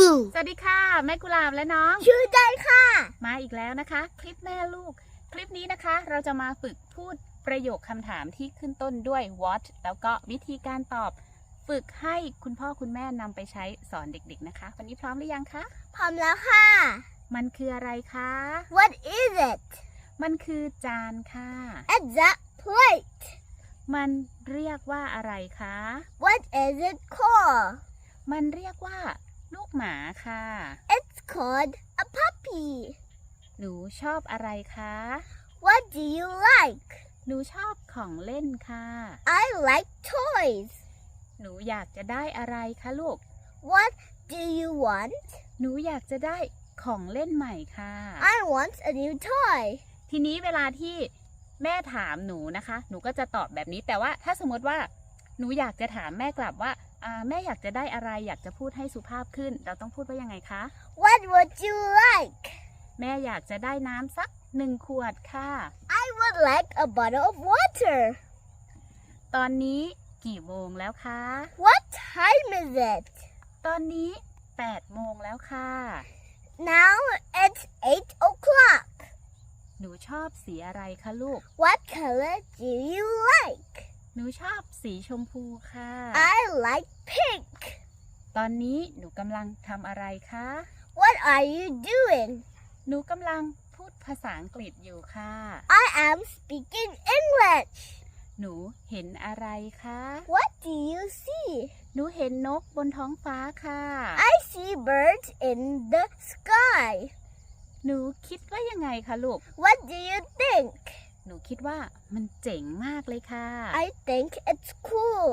บูสวัสดีค่ะ แม่กุหลาบและน้อง ชื่อใจค่ะ มาอีกแล้วนะคะ คลิปแม่ลูก คลิปนี้นะคะ เราจะมาฝึกพูดประโยคคำถามที่ขึ้นต้นด้วย what แล้วก็วิธีการตอบ ฝึกให้คุณพ่อคุณแม่นำไปใช้สอนเด็กๆนะคะ วันนี้พร้อมหรือยังคะพร้อมแล้วค่ะ มันคืออะไรคะ What is it มันคือจานค่ะ It's a plate มันเรียกว่าอะไรคะ What is it called มันเรียกว่าลู กหมาค่ะ It's called a puppy หนูชอบอะไรคะ What do you like หนูชอบของเล่นค่ะ I like toys หนูอยากจะได้อะไรคะลูก What do you want หนูอยากจะได้ของเล่นใหม่ค่ะ I want a new toy ทีนี้เวลาที่แม่ถามหนูนะคะ หนูก็จะตอบแบบนี้แต่ว่าถ้าสมมติว่า หนูอยากจะถามแม่กลับว่าอ่าแม่อยากจะได้อะไรอยากจะพูดให้สุภาพขึ้น เราต้องพูดว่ายังไงคะ What would you like แม่อยากจะได้น้ำสักหนึ่งขวดค่ะ I would like a bottle of water ตอนนี้กี่โมงแล้วคะ What time is it ตอนนี้8โมงแล้วค่ะ Now it's 8 o'clock หนูชอบสีอะไรคะลูก What color do you like หนูชอบสีชมพูค่ะ I like pink ตอนนี้หนูกำลังทำอะไรคะ What are you doing หนูกำลังพูดภาษาอังกฤษอยู่ค่ะ I am speaking English หนูเห็นอะไรคะ What do you see หนูเห็นนกบนท้องฟ้าค่ะ I see birds in the sky หนูคิดว่ายังไงคะลูก What do you think หนูคิดว่ามันเจ๋งมากเลยค่ะ I think it's cool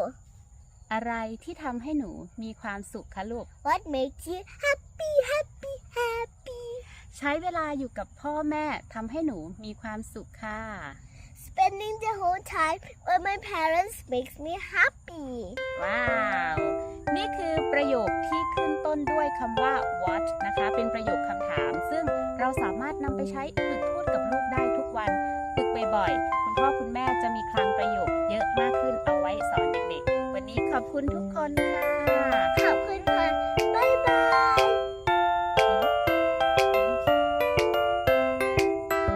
อะไรที่ทำให้หนูมีความสุขคะลูก What makes you happy happy happy ใช้เวลาอยู่กับพ่อแม่ทำให้หนูมีความสุขค่ะ Spending the whole time with my parents makes me happy ว้าว นี่คือประโยคที่ขึ้นต้นด้วยคำว่า what นะคะ เป็นประโยคคำถาม ซึ่งเราสามารถนำไปใช้ บ่อยๆ คุณพ่อคุณแม่จะมีคลังประโยคเยอะมากขึ้นเอาไว้สอนเด็กๆ วันนี้ขอบคุณทุกคนค่ะ